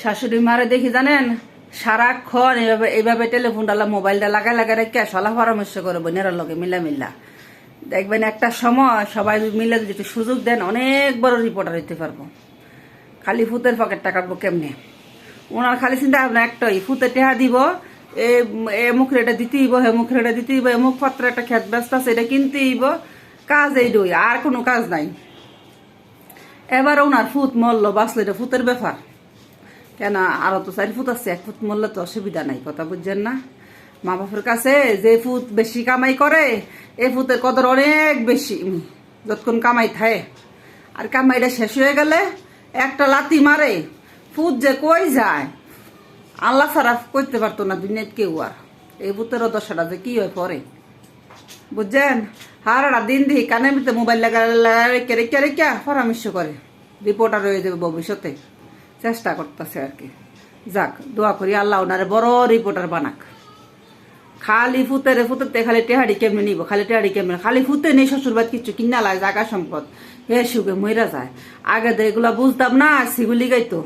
শাশুড়ি মারে দেখি জানেন? সারাক্ষণ এইভাবে এইভাবে টেলিফোনটা মোবাইলটা লাগাই লাগাই রেখে সলা পরামর্শ করে বোনেরা লগে মিলা মিল্লা দেখবেন একটা সময় সবাই মিলে যদি সুযোগ দেন, অনেক বড় রিপোর্টার হইতে পারব। খালি ফুতের পকেটটা কাটবো কেমনে? ওনার খালি চিন্তা ভাবনা একটাই, ফুতে টেহা দিব, এ মুখের এটা দিতে হইব, হে মুখের এটা দিতে হইব, এ মুখ পাত্র একটা খেত ব্যস্ত আছে, এটা কিনতে হইব। কাজ এই দই আর কোনো কাজ নাই। এবার ওনার ফুত মরল, বাঁচলো, এটা ফুতের ব্যাপার। কেন আরও তো চারি ফুট আছে, এক ফুট মরলে তো অসুবিধা নাই, কথা বুঝছেন না? মা বাপের কাছে যে ফুট বেশি কামাই করে, এ ফুতের কদর অনেক বেশি। যতক্ষণ কামাই থাকে আর কামাইটা শেষ হয়ে গেলে একটা লাতি মারে, ফুট যে কই যায়? আল্লাহ ছাড়া করতে পারতো না দুনিয়াত কেউ আর। এই ভূতেরও দশাটা যে কি হয়ে পরে। বুঝছেন? হারাটা দিন দিই কানে ভিতরে মোবাইল লাগা রেখে রেখে রেখে পরামর্শ করে। রিপোর্টার হয়ে যাবে ভবিষ্যতে। চেষ্টা করতেছে আর কি। যাক, দোয়া করি আল্লাহ ওনারে বড় রিপোর্টার বানাক। খালি ফুতেরে ফুতেতে খালি টেহাড়ি কেমনে নিব? খালি টেহাড়ি কেমনে? খালি ফুতে নেই শ্বশুরবাদ কিছু কিনা লাগে জাগা সম্পদ। হে সুখে মইরা যায়। আগে তো এগুলা বুঝতাম না সিগুলি গাইতো।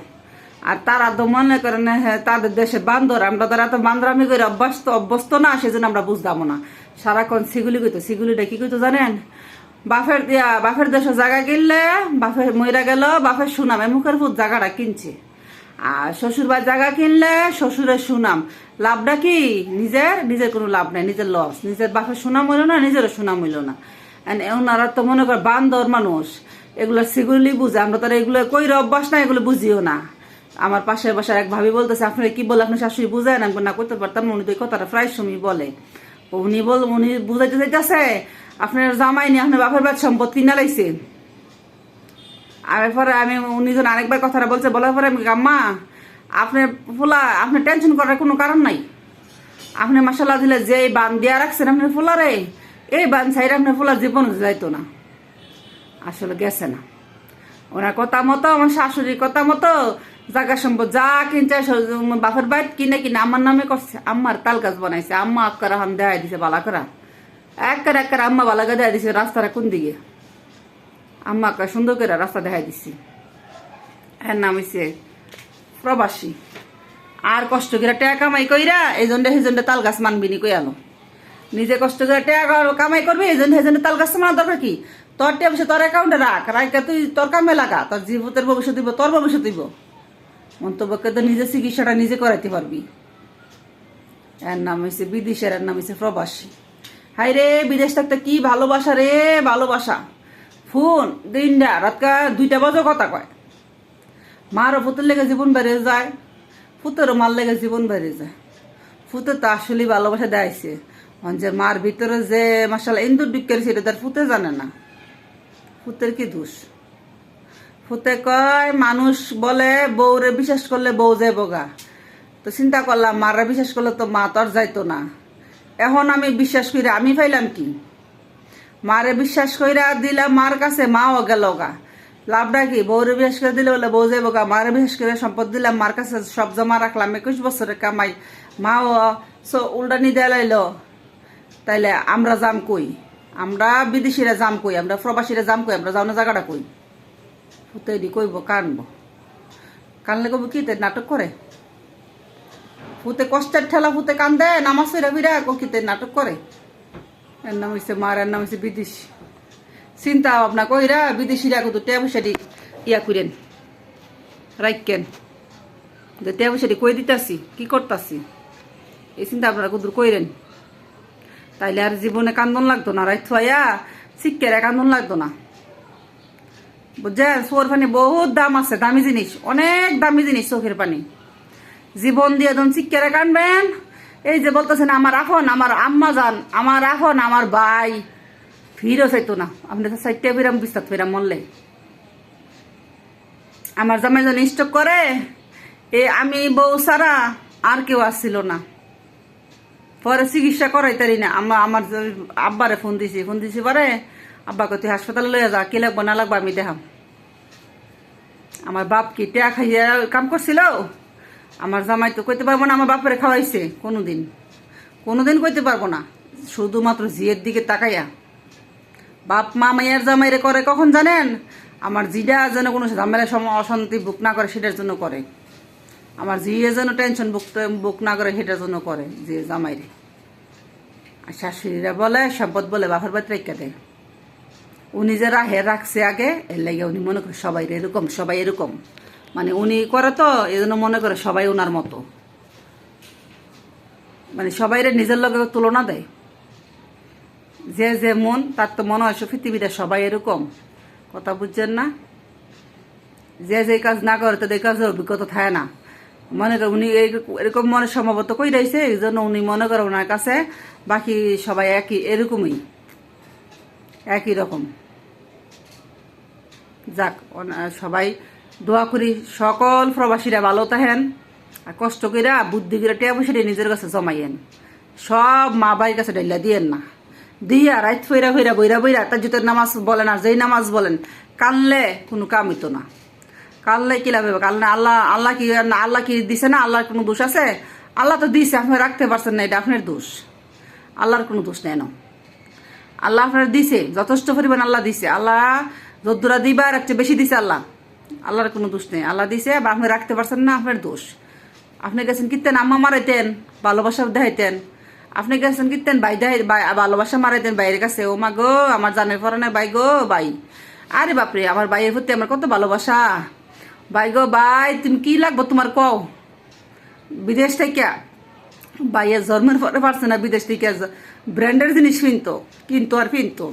আর তারা তো মনে করেন হ্যাঁ তাদের দেশে বান্দর, আমরা তারা তো বান্দরামি করে অভ্যস্ত অভ্যস্ত না, সেজন্য আমরা বুঝতাম না। সারাক্ষণ সিগুলি কইতো, সিগুলিটা কি কইতো জানেন? বাফের দিয়া বাফের দেশে জায়গা কিনলে বাফের মইরা গেল বাফের সুনাম মুখের ফুট জায়গাটা কিনছে। আর শ্বশুর বাড়ির জায়গা কিনলে শ্বশুরের সুনাম। লাভটা কি? নিজের নিজের কোনো লাভ নাই, নিজের লস নিজের বাপের সুনাম হইল না, নিজেরও সুনাম হইল না। ওনারা তো মনে কর বান্দর মানুষ। এগুলো সিগুলি বুঝে, আমরা তো আর এগুলো কইরে অভ্যাস না এগুলো বুঝিও না। আমার পাশের বাসার এক ভাবি বলতেছে, আপনারা কি বলে আপনার শাশুড়ি বুঝায় না? না করতে পারতাম উনি তো কথাটা প্রায় সময় বলে। উনি বল, উনি বুঝাইতে চাইতেছে আপনার জামাই নিয়ে আপনার বাপের বাদ সম্পদ কিনা লাইছে। আর পরে আমি, উনি যখন আরেকবার কথাটা বলছে, বলার পরে আমি আম্মা, আপনার ফুলা, আপনার টেনশন করার কোনো কারণ নাই। আপনি মশলা দিলে যে বান দিয়া রাখছেন আপনার ফুলারে, এই বান সাইড আপনার ফুলার জীবন যাইতো না। আসলে গেছে না। ওনার কথা মতো, আমার শাশুড়ির কথা মতো, জায়গা সম্পদ যা কিনছে বাপের বাইট কিনে কিনে আমার নামে করছে। আম্মার তাল গাছ বানাইছে। আম্মা আক্কার হাম দেখাই দিছে, বালা করা। একবার একবার আম্মা বালা দেখাই দিছে, রাস্তাটা কোন দিকে? আম্মা সুন্দর করে রাস্তা দেখাই দিছি। এর নাম হইছে প্রবাসী। আর কষ্ট করে টাকা কামাই কইরা এই জন্য সেই জন্য তাল গাছ মানবি নি কই আনো নিজে কষ্ট করে টাকা কামাই করবি এই জন্য জন্য তাল গাছ মানা দরকার কি? তোর টেপ সে তোর অ্যাকাউন্টে রাখ রাখা তুই তোর কামে লাগা, তোর জীবতের ভবিষ্যৎ দিব তোর ভবিষ্যৎ দিব মন্তব্যকে তো নিজে চিকিৎসাটা নিজে করাইতে পারবি। এর নাম হয়েছে বিদেশের, এর নাম হয়েছে প্রবাসী। হাই রে বিদেশ থাকতে কি ভালোবাসা রে? ভালোবাসা। ফোন, দিনটা রাতকা দুইটা বাজে কথা কয়। মারও ফুতের লেগে জীবন বেড়ে যায় ফুতেরও মার লেগে জীবন বেড়ে যায়। ফুতে তো আসলেই ভালোবাসা দেয়ছে যে মার ভিতরে যে মাসাল ইন্দুর বিক্রি সেটা তার ফুতে জানে না। ফুতের কি দোষ? ফুতে কয়, মানুষ বলে বউরে বিশ্বাস করলে বউ যায় বগা তো চিন্তা করলাম মারা বিশ্বাস করলে তো মা তো আর যাইতো না। এখন আমি বিশ্বাস করি, আমি পাইলাম কি? মারে বিশ্বাস কইরা দিলাম মার কাছে মাও গেল গা। লাভটা কি? বউরে বিশ্বাস করে দিলে বলে বউ যাইব গা। মারে বিশ্বাস করে সম্পদ দিলাম, মার কাছে সব জমা রাখলাম, একুশ বছরের কামাই। মাও, সো উল্টা নিদে লাইলো। তাইলে আমরা যাম কই? আমরা বিদেশিরা যাম কই? আমরা প্রবাসীরা যাম কই? আমরা যাও না জায়গাটা কই? ফুতে কইব, কানব। কানলে কব কি? নাটক করে? ফুতে কষ্টের ঠেলা ফুতে কান্দে, নামাজ ফিরা ফিরা কিতে নাটক করে? এর নাম হচ্ছে মার, এর নাম হচ্ছে বিদেশি। চিন্তা ভাবনা কইরা বিদেশিরা কত টেয়া পয়সাটি ইয়া করেন রাইকেন যে টেয়া পয়সাটি কই দিতাছি, কি করতাছি? এই চিন্তা আপনারা কদূর কইরেন? তাইলে আর জীবনে কান্দন লাগতো না, রাইত হইয়া শিক্ষারে কান্দন লাগতো না। বুঝছেন? চোর পানি বহুত দাম আছে, দামি জিনিস, অনেক দামি জিনিস চোখের পানি। জীবন দিয়ে যখন শিক্ষারে কানবেন। এই যে বলতেছেন, আমার আফন আমার আম্মা যান আমার আফন আমার ভাই। ফিরও চাইতো না। আপনি তো চাইতে ফিরাম বিস্তার ফিরাম মরলে। আমার জামাই জন স্টক করে, এ আমি বউ সারা আর কেউ আসছিল না। পরে চিকিৎসা করাইতারি না। আমার আমার আব্বারে ফোন দিছি ফোন দিছি পরে আব্বাকে তুই হাসপাতালে লইয়া যা, কি লাগবো না লাগবো আমি দেখাম। আমার বাপ কি টেয়া খাইয়া কাম করছিল? আমার জামাই তো কইতে পারব না, আমার বাপরে খাওয়াইছে কোনোদিন। কোনোদিন কইতে পারব না। শুধুমাত্র জিয়ের দিকে তাকাইয়া। বাপ, মা মাইয়ার জামাইরে করে কখন জানেন? আমার জিডা যেন কোনো ঝামেলা সময় অশান্তি বুক না করে, সেটার জন্য করে। আমার যে যেন টেনশন বুক বুক না করে, সেটার জন্য করে যে জামাইরে। আর শাশুড়িরা বলে সম্পদ বলে বাপের বাড়িতে রেখে দেয়। উনি যে রাহে রাখছে আগে, এর লাগে উনি মনে করে সবাই এরকম সবাই এরকম। মানে উনি করে তো এই মনে করে সবাই ওনার মতো। মানে সবাই নিজের লগে তুলনা দেয়। যে যে মন, তার তো মনে হয় সে পৃথিবীতে সবাই এরকম। কথা বুঝছেন না? যে যে কাজ না করে তো এই কাজের অভিজ্ঞতা থাকে না। মনে করে উনি এরকম মনে সম্ভবত কই রয়েছে এই জন্য উনি মনে করে ওনার কাছে বাকি সবাই একই, এরকমই। একই রকম। যাক সবাই দোয়া করি সকল প্রবাসীরা ভালো থাকেন, আর কষ্ট কইরা বুদ্ধি করে টিয়া পয়সা নিজের কাছে জমাইয়েন। সব মা ভাইয়ের কাছে ডাইলা দিয়েন না। দিয়া রাইত ফইরা ফইরা বইরা বইরা তার জুতের নামাজ বলেন আর যেই নামাজ বলেন, কানলে কোনো কাম হইতো না। কানলে কি লাভ হবে? কানলে আল্লাহ আল্লাহ কি আল্লাহ কি দিছে না? আল্লাহর কোনো দোষ আছে? আল্লাহ তো দিছে আপনি রাখতে পারছেন না, এটা আপনার দোষ। আল্লাহর কোনো দোষ নেই না আল্লাহ আপনার দিছে, যথেষ্ট পরিমাণ আল্লাহ দিছে। আল্লাহ যদ্দুরা দিবার একটা বেশি দিছে আল্লাহ। আল্লাহর কোনো দোষ নেই। আল্লাহ দিছে, বা আপনি রাখতে পারছেন না, আপনার দোষ। আপনি গেছেন কীর্তেন আম্মা মারাইতেন, ভালোবাসা দেখাইতেন। আপনি গেছেন কীর্তেন বাই দেখাই ভালোবাসা মারাইতেন বাইরের কাছে। ও মা গো, আমার জানের পরে না বাই গো বাই আরে বাপরে, আমার বাইয়ের প্রতি আমার কত ভালোবাসা। বাই গো বাই তুমি কি লাগবো তোমার কও? বিদেশ থেকে। বাইয়ে জন্মের পরে পারছে না বিদেশ থেকে। ব্র্যান্ডের জিনিস কিনতো কিনতো আর কিনতো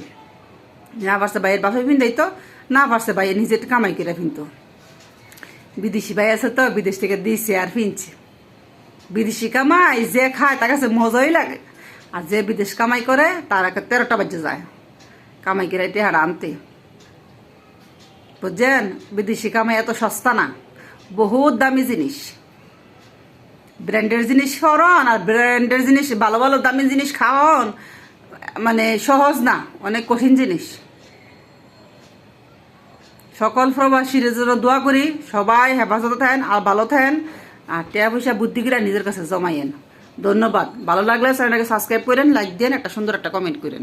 না পারছে বাইয়ের বাপে কিনতেই না পারছে বাইয়ে নিজে কামাই করে কিনতো বিদেশি ভাই আছে তো, বিদেশ থেকে দিছে আর কিনছে বিদেশি কামাই, যে খায় তার কাছে মজাই লাগে। আর যে বিদেশ কামাই করে, তার তেরোটা বাজে যায়। কামাই করে টেহারা আনতে। বুঝছেন? বিদেশি কামাই এত সস্তা না। বহুত দামি জিনিস। ব্র্যান্ডের জিনিস করন আর ব্র্যান্ডের জিনিস, ভালো ভালো দামি জিনিস খাওয়ন মানে সহজ না, অনেক কঠিন জিনিস। সকল প্রবাসীর জন্য দোয়া করি, সবাই হেফাজতে থাকেন, আর ভালো থাকেন, আর টাকা পয়সা বুদ্ধি করে নিজের কাছে জমাইয়েন। ধন্যবাদ। ভালো লাগলে চ্যানেলটাকে সাবস্ক্রাইব করেন লাইক দেন, একটা সুন্দর একটা কমেন্ট করেন।